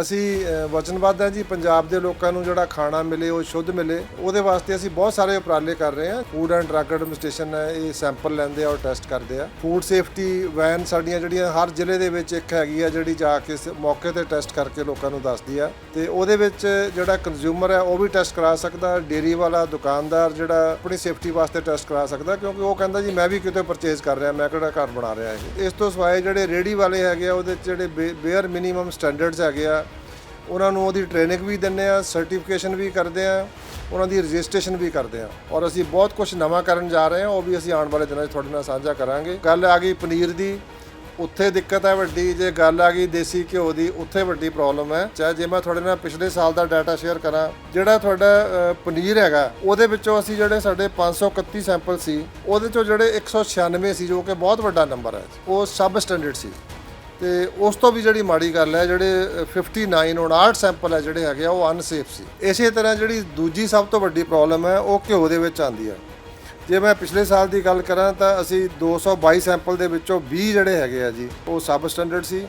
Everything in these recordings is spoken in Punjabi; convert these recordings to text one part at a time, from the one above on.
ਅਸੀਂ ਵਚਨਬੱਧ ਹਾਂ ਜੀ, ਪੰਜਾਬ ਦੇ ਲੋਕਾਂ ਨੂੰ ਜਿਹੜਾ ਖਾਣਾ ਮਿਲੇ, ਉਹ ਸ਼ੁੱਧ ਮਿਲੇ, ਉਹਦੇ ਵਾਸਤੇ ਅਸੀਂ ਬਹੁਤ ਸਾਰੇ ਉਪਰਾਲੇ ਕਰ ਰਹੇ ਹਾਂ। ਫੂਡ ਐਂਡ ਡਰੱਗ ਐਡਮਿਨਿਸਟ੍ਰੇਸ਼ਨ ਹੈ ਇਹ ਸੈਂਪਲ ਲੈਂਦੇ ਆ ਔਰ ਟੈਸਟ ਕਰਦੇ ਆ। ਫੂਡ ਸੇਫਟੀ ਵੈਨ ਸਾਡੀਆਂ ਜਿਹੜੀਆਂ ਹਰ ਜ਼ਿਲ੍ਹੇ ਦੇ ਵਿੱਚ ਇੱਕ ਹੈਗੀ ਆ, ਜਿਹੜੀ ਜਾ ਕੇ ਸ- ਮੌਕੇ ਤੇ ਟੈਸਟ ਕਰਕੇ ਲੋਕਾਂ ਨੂੰ ਦੱਸਦੀ ਆ। ਤੇ ਉਹਦੇ ਵਿੱਚ ਜਿਹੜਾ ਕੰਜ਼ਿਊਮਰ ਹੈ, ਉਹ ਵੀ ਟੈਸਟ ਕਰਾ ਸਕਦਾ ਡੇਰੀ ਵਾਲਾ, ਦੁਕਾਨਦਾਰ ਜਿਹੜਾ ਆਪਣੀ ਸੇਫਟੀ ਵਾਸਤੇ ਟੈਸਟ ਕਰਾ ਸਕਦਾ, ਕਿਉਂਕਿ ਉਹ ਕਹਿੰਦਾ ਜੀ, ਮੈਂ ਵੀ ਕਿਤੇ ਪਰਚੇਜ਼ ਕਰ ਰਿਹਾ, ਮੈਂ ਕਿਹੜਾ ਘਰ ਬਣਾ ਰਿਹਾ ਇਹ? ਇਸ ਤੋਂ ਸਿਵਾਏ ਜਿਹੜੇ ਰੇੜੀ ਵਾਲੇ ਹੈਗੇ ਆ, ਉਹਦੇ 'ਚ ਜਿਹੜੇ ਬੇਅਰ ਮਿਨੀਮਮ ਸਟੈਂਡਰਡਸ ਹੈਗੇ ਆ ਉਹਨਾਂ ਨੂੰ ਉਹਦੀ ਟ੍ਰੇਨਿੰਗ ਵੀ ਦਿੰਦੇ ਆ ਸਰਟੀਫਿਕੇਸ਼ਨ ਵੀ ਕਰਦੇ ਆ ਉਹਨਾਂ ਦੀ ਰਜਿਸਟ੍ਰੇਸ਼ਨ ਵੀ ਕਰਦੇ ਆ ਔਰ ਅਸੀਂ ਬਹੁਤ ਕੁਝ ਨਵਾਂ ਕਰਨ ਜਾ ਰਹੇ ਹਾਂ, ਉਹ ਵੀ ਅਸੀਂ ਆਉਣ ਵਾਲੇ ਦਿਨਾਂ 'ਚ ਤੁਹਾਡੇ ਨਾਲ ਸਾਂਝਾ ਕਰਾਂਗੇ। ਗੱਲ ਆ ਗਈ ਪਨੀਰ ਦੀ, ਉੱਥੇ ਦਿੱਕਤ ਹੈ ਵੱਡੀ, ਜੇ ਗੱਲ ਆ ਗਈ ਦੇਸੀ ਘਿਓ ਦੀ, ਉੱਥੇ ਵੱਡੀ ਪ੍ਰੋਬਲਮ ਹੈ। ਚਾਹੇ ਜੇ ਮੈਂ ਤੁਹਾਡੇ ਨਾਲ ਪਿਛਲੇ ਸਾਲ ਦਾ ਡਾਟਾ ਸ਼ੇਅਰ ਕਰਾਂ, ਜਿਹੜਾ ਤੁਹਾਡਾ ਪਨੀਰ ਹੈਗਾ, ਉਹਦੇ ਵਿੱਚੋਂ ਅਸੀਂ ਜਿਹੜੇ ਸਾਡੇ 531 ਸੈਂਪਲ ਸੀ, ਉਹਦੇ ਚੋਂ ਜਿਹੜੇ 196 ਸੀ ਜੋ ਕਿ ਬਹੁਤ ਵੱਡਾ ਨੰਬਰ ਹੈ, ਉਹ ਸਬ ਸਟੈਂਡਰਡ ਸੀ। ਤੇ ਉਸ ਤੋਂ ਵੀ ਜਿਹੜੀ ਮਾੜੀ ਗੱਲ ਹੈ ਜਿਹੜੇ ਅ, 59 59 ਸੈਂਪਲ ਹੈ ਜਿਹੜੇ ਹੈਗੇ ਆ ਉਹ ਅਨਸੇਫ ਸੀ। ਇਸੇ ਤਰ੍ਹਾਂ ਜਿਹੜੀ ਦੂਜੀ ਸਭ ਤੋਂ ਵੱਡੀ ਪ੍ਰੋਬਲਮ ਹੈ ਉਹ ਘਿਓ ਦੇ ਵਿੱਚ ਆਂਦੀ ਹੈ। ਜੇ ਮੈਂ ਪਿਛਲੇ ਸਾਲ ਦੀ ਗੱਲ ਕਰਾਂ ਤਾਂ ਅਸੀਂ 222 ਸੈਂਪਲ ਦੇ ਵਿੱਚੋਂ 20 ਜਿਹੜੇ ਹੈਗੇ ਆ ਜੀ ਉਹ ਸਬ ਸਟੈਂਡਰਡ ਸੀ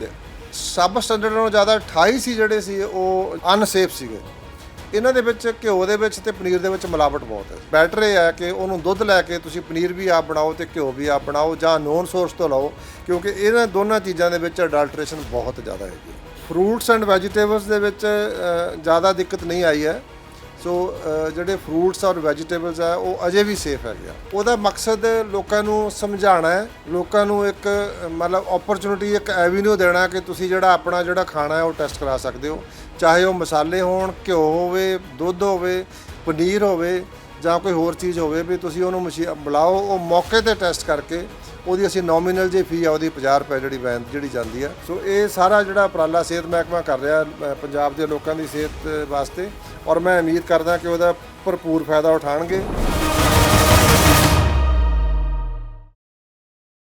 ਤੇ ਸਬ ਸਟੈਂਡਰਡ ਨਾਲੋਂ ਜ਼ਿਆਦਾ 28 ਸੀ ਜਿਹੜੇ ਸੀ ਉਹ ਅਨਸੇਫ ਸੀਗੇ। ਇਹਨਾਂ ਦੇ ਵਿੱਚ, ਘਿਓ ਦੇ ਵਿੱਚ ਤੇ ਪਨੀਰ ਦੇ ਵਿੱਚ ਮਿਲਾਵਟ ਬਹੁਤ ਹੈ। ਬੈਟਰ ਇਹ ਹੈ ਕਿ ਉਹਨੂੰ ਦੁੱਧ ਲੈ ਕੇ ਤੁਸੀਂ ਪਨੀਰ ਵੀ ਆਪ ਬਣਾਓ ਤੇ ਘਿਓ ਵੀ ਆਪ ਬਣਾਓ ਜਾਂ ਨੋਨ ਸੋਰਸ ਤੋਂ ਲਓ, ਕਿਉਂਕਿ ਇਹਨਾਂ ਦੋਨਾਂ ਚੀਜ਼ਾਂ ਦੇ ਵਿੱਚ ਅਡਲਟ੍ਰੇਸ਼ਨ ਬਹੁਤ ਜ਼ਿਆਦਾ ਹੈਗੀ ਫਰੂਟਸ ਐਂਡ ਵੈਜੀਟੇਬਲਸ ਦੇ ਵਿੱਚ ਜ਼ਿਆਦਾ ਦਿੱਕਤ ਨਹੀਂ ਆਈ ਹੈ। ਸੋ ਜਿਹੜੇ ਫਰੂਟਸ ਔਰ ਵੈਜੀਟੇਬਲਸ ਆ, ਉਹ ਅਜੇ ਵੀ ਸੇਫ ਹੈਗੇ ਆ। ਉਹਦਾ ਮਕਸਦ ਲੋਕਾਂ ਨੂੰ ਸਮਝਾਉਣਾ ਹੈ, ਲੋਕਾਂ ਨੂੰ ਇੱਕ, ਮਤਲਬ ਓਪਰਚੁਨਿਟੀ ਇੱਕ ਐਵੀਨਿਊ ਦੇਣਾ ਕਿ ਤੁਸੀਂ ਜਿਹੜਾ ਆਪਣਾ ਜਿਹੜਾ ਖਾਣਾ ਹੈ, ਉਹ ਟੈਸਟ ਕਰਾ ਸਕਦੇ ਹੋ। ਚਾਹੇ ਉਹ ਮਸਾਲੇ ਹੋਣ, ਘਿਓ ਹੋਵੇ, ਦੁੱਧ ਹੋਵੇ, ਪਨੀਰ ਹੋਵੇ ਜਾਂ ਕੋਈ ਹੋਰ ਚੀਜ਼ ਹੋਵੇ, ਵੀ ਤੁਸੀਂ ਉਹਨੂੰ ਮਸ਼ੀ, ਬੁਲਾਓ, ਉਹ ਮੌਕੇ ਤੇ ਟੈਸਟ ਕਰਕੇ ਉਹਦੀ ਅਸੀਂ ਨੋਮੀਨਲ ਜੇ ਫੀ ਆ, ਉਹਦੀ 50 ਰੁਪਏ ਜਿਹੜੀ ਵੈਨ ਜਿਹੜੀ ਜਾਂਦੀ ਆ। ਸੋ ਇਹ ਸਾਰਾ ਜਿਹੜਾ ਉਪਰਾਲਾ ਸਿਹਤ ਮਹਿਕਮਾ ਕਰ ਰਿਹਾ ਪੰਜਾਬ ਦੇ ਲੋਕਾਂ ਦੀ ਸਿਹਤ ਵਾਸਤੇ। ਔਰ ਮੈਂ ਉਮੀਦ ਕਰਦਾ ਕਿ ਉਹਦਾ ਭਰਪੂਰ ਫਾਇਦਾ ਉਠਾਣਗੇ।